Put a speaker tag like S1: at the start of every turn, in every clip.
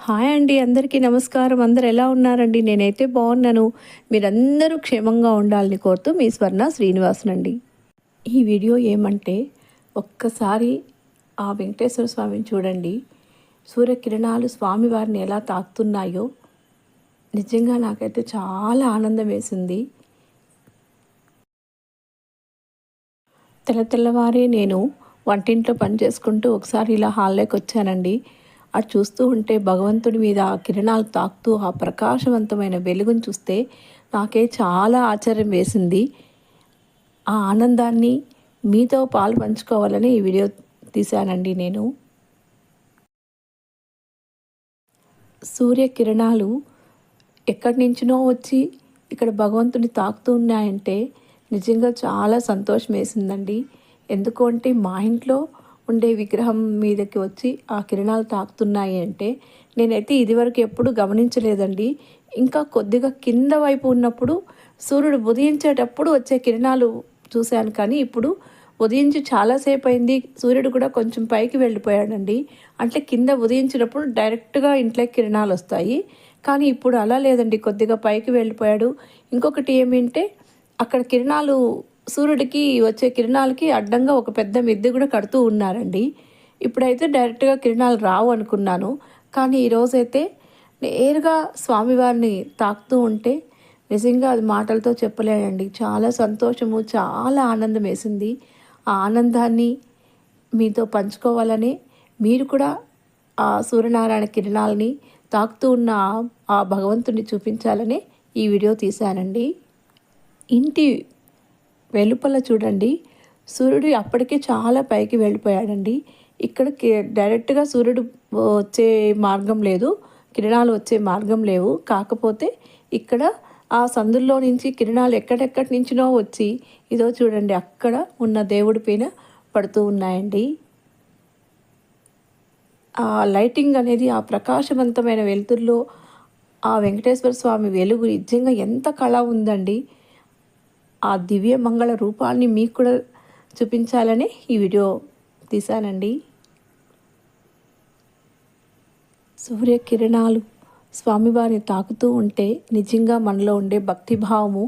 S1: Hi అండి అందరికీ నమస్కారం. అందరు ఎలా ఉన్నారండి? నేనైతే బాగున్నాను. మీరందరూ క్షేమంగా ఉండాలని కోరుతూ మీ స్వర్ణ శ్రీనివాసన్ అండి ఈ వీడియో ఏమంటే ఒక్కసారి ఆ వెంకటేశ్వర స్వామిని చూడండి. సూర్యకిరణాలు స్వామివారిని ఎలా తాకుతున్నాయో నిజంగా నాకైతే చాలా ఆనందం వేసింది. తెల్ల తెల్లవారే నేను వంటింట్లో పని చేసుకుంటూ ఒకసారి ఇలా హాల్లోకి వచ్చానండి. అటు చూస్తూ ఉంటే భగవంతుడి మీద ఆ కిరణాలు తాకుతూ ఆ ప్రకాశవంతమైన వెలుగును చూస్తే నాకే చాలా ఆశ్చర్యం వేసింది. ఆ ఆనందాన్ని మీతో పాలు పంచుకోవాలని ఈ వీడియో తీశానండి నేను. సూర్యకిరణాలు ఎక్కడి నుంచినో వచ్చి ఇక్కడ భగవంతుని తాకుతూ ఉన్నాయంటే నిజంగా చాలా సంతోషం వేసిందండి. ఎందుకు అంటే మా ఇంట్లో ఉండే విగ్రహం మీదకి వచ్చి ఆ కిరణాలు తాకుతున్నాయి అంటే నేనైతే ఇదివరకు ఎప్పుడు గమనించలేదండి. ఇంకా కొద్దిగా కింద వైపు ఉన్నప్పుడు సూర్యుడు ఉదయించేటప్పుడు వచ్చే కిరణాలు చూశాను కానీ ఇప్పుడు ఉదయించి చాలాసేపు అయింది. సూర్యుడు కూడా కొంచెం పైకి వెళ్ళిపోయాడండి. అంటే కింద ఉదయించినప్పుడు డైరెక్ట్గా ఇంట్లోకి కిరణాలు వస్తాయి. కానీ ఇప్పుడు అలా లేదండి. కొద్దిగా పైకి వెళ్ళిపోయాడు. ఇంకొకటి ఏమింటే అక్కడ కిరణాలు సూర్యుడికి వచ్చే కిరణాలకి అడ్డంగా ఒక పెద్ద మిద్దె కూడా కడుతూ ఉన్నారండి. ఇప్పుడైతే డైరెక్ట్గా కిరణాలు రావు అనుకున్నాను. కానీ ఈరోజైతే నేరుగా స్వామివారిని తాకుతూ ఉంటే నిజంగా అది మాటలతో చెప్పలేనండి. చాలా సంతోషము చాలా ఆనందం వేసింది. ఆ ఆనందాన్ని మీతో పంచుకోవాలని మీరు కూడా ఆ సూర్యనారాయణ కిరణాలని తాకుతూ ఉన్న ఆ భగవంతుని చూపించాలని ఈ వీడియో తీశానండి. ఇంటి వెలుపల చూడండి. సూర్యుడు అప్పటికే చాలా పైకి వెళ్ళిపోయాడండి. ఇక్కడ డైరెక్ట్గా సూర్యుడు వచ్చే మార్గం లేదు. కిరణాలు వచ్చే మార్గం లేవు. కాకపోతే ఇక్కడ ఆ సందుల్లో నుంచి కిరణాలు ఎక్కడెక్కడి నుంచినో వచ్చి ఇదో చూడండి అక్కడ ఉన్న దేవుడి పైన పడుతూ ఉన్నాయండి. ఆ లైటింగ్ అనేది ఆ ప్రకాశవంతమైన వెలుతురులో ఆ వెంకటేశ్వర స్వామి వెలుగు నిజంగా ఎంత కళ ఉందండి. ఆ దివ్య మంగళ రూపాన్ని మీకు కూడా చూపించాలని ఈ వీడియో తీశానండి. సూర్యకిరణాలు స్వామివారిని తాకుతూ ఉంటే నిజంగా మనలో ఉండే భక్తిభావము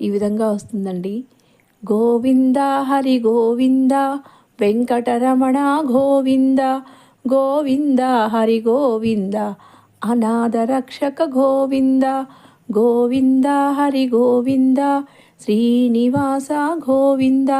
S1: ఈ విధంగా వస్తుందండి. గోవింద హరి గోవింద వెంకటరమణ గోవింద గోవింద హరి గోవింద అనాథ రక్షక గోవింద గోవింద హరి గోవింద శ్రీనివాస గోవింద.